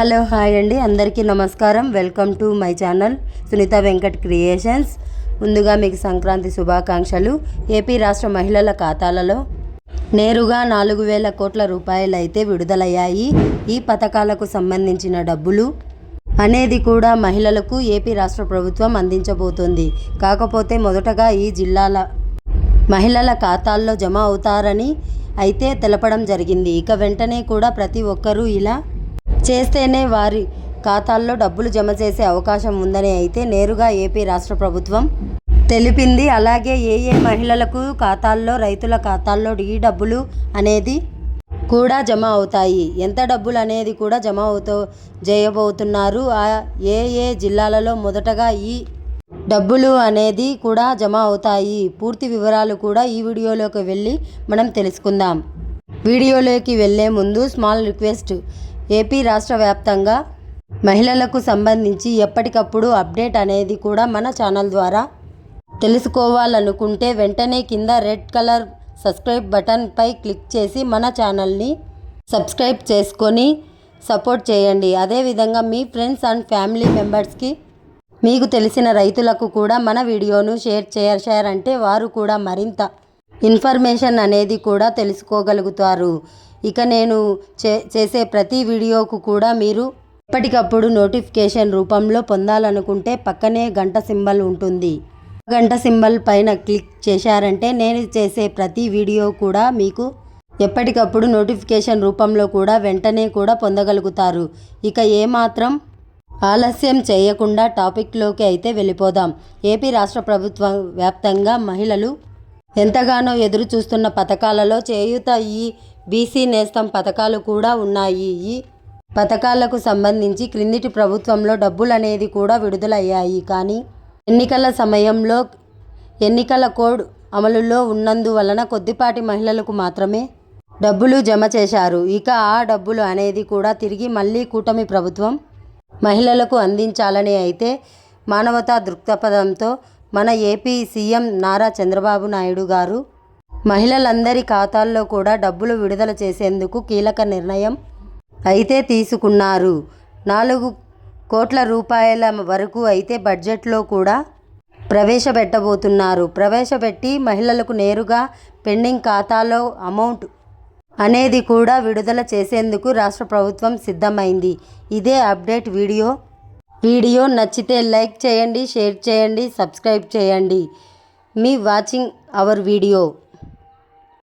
Hello hi అండి అందరికీ నమస్కారం. Welcome to my channel Sunitha Venkat creations. ముందుగా మీకు సంక్రాంతి శుభాకాంక్షలు. ఏపీ రాష్ట్ర మహిళల ఖాతాలలో నేరుగా నాలుగు వేల కోట్ల రూపాయలు అయితే విడుదలయ్యాయి. ఈ పథకాలకు సంబంధించిన డబ్బులు అనేది కూడా మహిళలకు ఏపీ రాష్ట్ర ప్రభుత్వం అందించబోతోంది. కాకపోతే మొదటగా ఈ జిల్లాల మహిళల ఖాతాల్లో జమ అవుతారని అయితే తెలపడం జరిగింది. ఇక వెంటనే కూడా ప్రతి ఒక్కరూ ఇలా చేస్తేనే వారి ఖాతాల్లో డబ్బులు జమ చేసే అవకాశం ఉందని అయితే నేరుగా ఏపీ రాష్ట్ర ప్రభుత్వం తెలిపింది. అలాగే ఏ ఏ మహిళలకు ఖాతాల్లో రైతుల ఖాతాల్లో ఈ డబ్బులు అనేది కూడా జమ అవుతాయి. ఎంత డబ్బులు అనేది కూడా జమ అవుతూ చేయబోతున్నారు ఆ ఏ ఏ జిల్లాలలో మొదటగా ఈ డబ్బులు అనేది కూడా జమ అవుతాయి. పూర్తి వివరాలు కూడా ఈ వీడియోలోకి వెళ్ళి మనం తెలుసుకుందాం. వీడియోలోకి వెళ్ళే ముందు స్మాల్ రిక్వెస్ట్. ఏపీ రాష్ట్ర వ్యాప్తంగా మహిళలకు సంబంధించి ఎప్పటికప్పుడు అప్డేట్ అనేది కూడా మన ఛానల్ ద్వారా తెలుసుకోవాలనుకుంటే వెంటనే కింద రెడ్ కలర్ సబ్స్క్రైబ్ బటన్పై క్లిక్ చేసి మన ఛానల్ని సబ్స్క్రైబ్ చేసుకొని సపోర్ట్ చేయండి. అదేవిధంగా మీ ఫ్రెండ్స్ అండ్ ఫ్యామిలీ మెంబర్స్కి మీకు తెలిసిన రైతులకు కూడా మన వీడియోను షేర్ చేశారంటే వారు కూడా మరింత ఇన్ఫర్మేషన్ అనేది కూడా తెలుసుకోగలుగుతారు. ఇక నేను చే చేసే ప్రతి వీడియోకు కూడా మీరు ఎప్పటికప్పుడు నోటిఫికేషన్ రూపంలో పొందాలనుకుంటే పక్కనే గంట సింబల్ ఉంటుంది. గంట సింబల్ పైన క్లిక్ చేశారంటే నేను చేసే ప్రతి వీడియో కూడా మీకు ఎప్పటికప్పుడు నోటిఫికేషన్ రూపంలో కూడా వెంటనే కూడా పొందగలుగుతారు. ఇక ఏమాత్రం ఆలస్యం చేయకుండా టాపిక్లోకి అయితే వెళ్ళిపోదాం. ఏపీ రాష్ట్ర ప్రభుత్వ వ్యాప్తంగా మహిళలు ఎంతగానో ఎదురు చూస్తున్న పథకాలలో చేయూత ఈ బీసీ నేస్తం పథకాలు కూడా ఉన్నాయి. ఈ పథకాలకు సంబంధించి క్రిందిటి ప్రభుత్వంలో డబ్బులు అనేది కూడా విడుదలయ్యాయి. కానీ ఎన్నికల సమయంలో ఎన్నికల కోడ్ అమలులో ఉన్నందువలన కొద్దిపాటి మహిళలకు మాత్రమే డబ్బులు జమ చేశారు. ఇక ఆ డబ్బులు అనేది కూడా తిరిగి మళ్ళీ కూటమి ప్రభుత్వం మహిళలకు అందించాలని అయితే మానవతా దృక్పథంతో మన ఏపీ సీఎం నారా చంద్రబాబు నాయుడు గారు మహిళలందరి ఖాతాల్లో కూడా డబ్బులు విడుదల చేసేందుకు కీలక నిర్ణయం అయితే తీసుకున్నారు. నాలుగు కోట్ల రూపాయల వరకు అయితే బడ్జెట్లో కూడా ప్రవేశపెట్టబోతున్నారు. ప్రవేశపెట్టి మహిళలకు నేరుగా పెండింగ్ ఖాతాలో అమౌంట్ అనేది కూడా విడుదల చేసేందుకు రాష్ట్ర ప్రభుత్వం సిద్ధమైంది. ఇదే అప్డేట్ వీడియో. వీడియో నచ్చితే లైక్ చేయండి షేర్ చేయండి సబ్స్క్రైబ్ చేయండి. మీ వాచింగ్ అవర్ వీడియో.